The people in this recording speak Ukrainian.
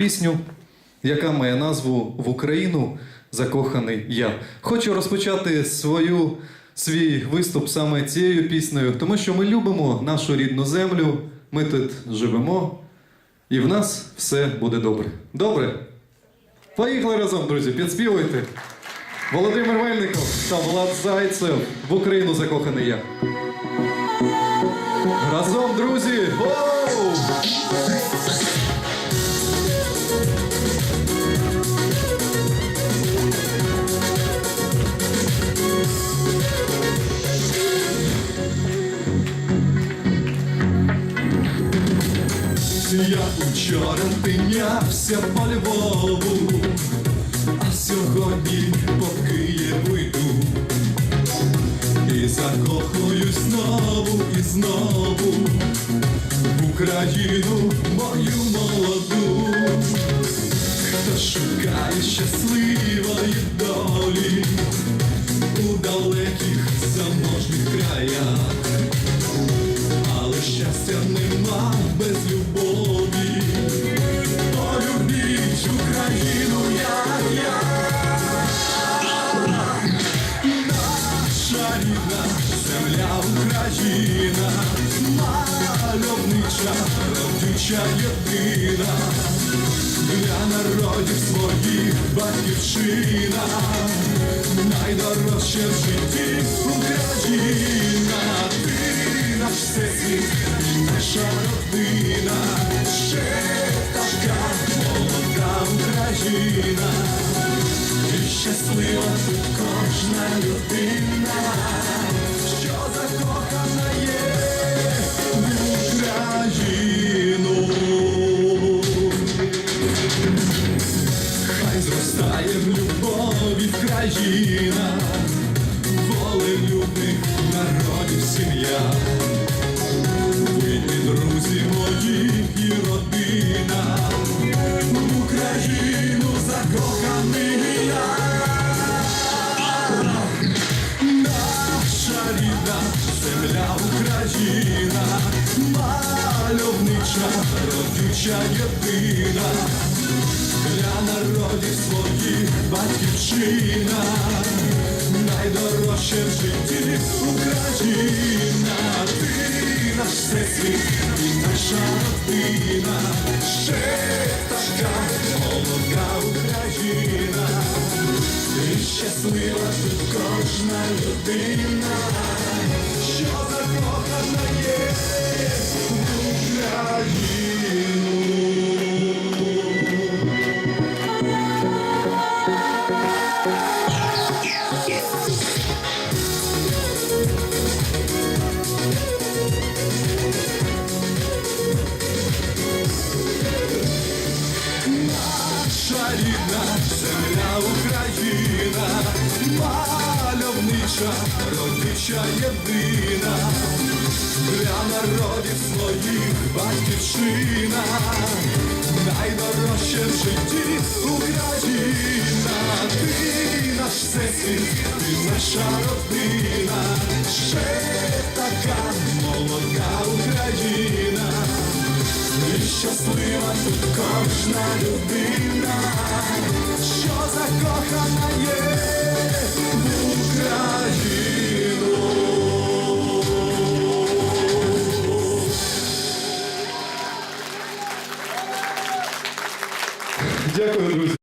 пісню, яка має назву В Україну закоханий я. Хочу розпочати свою, свій виступ саме цією піснею, тому що ми любимо нашу рідну землю, ми тут живемо, і в нас все буде добре. Добре? Поїхали разом, друзі, підспівуйте. Володимир Мельников та Влад Зайцев в Україну закоханий я. Разом, друзі! Воу! Я учора тинявся по Львову, а сьогодні по Києву йду. І закохуюсь знову і знову в Україну мою молоду. Хто шукає щасливої долі у далеких заможних краях але щастя нема без любові. Україна, мальовнича, родюча єдина, для народів своїх батьківщина, найдорожче в житті Україна, ти наш всесвіт, наша родина, ще така молода Україна, і щаслива кожна людина, Хай зростає в любові країна, волелюбних народів сім'я. Ви друзі мої і родина, в Україну закоханий я. Наша земля Україна, мальовнича, родюча єдина для народів своїх батьківщина, найдорожче в житті Україна, ти наш всесвіт, і наша родина, ще така молода Україна, і щаслива тут кожна людина, мальовнича, родюча єдина, для народів своїх батьківщина, найдорожче в житті Україна, ти наш всесвіт, ти наша родина, ще така молода Україна. І щаслива тут кожна людина, що закохана є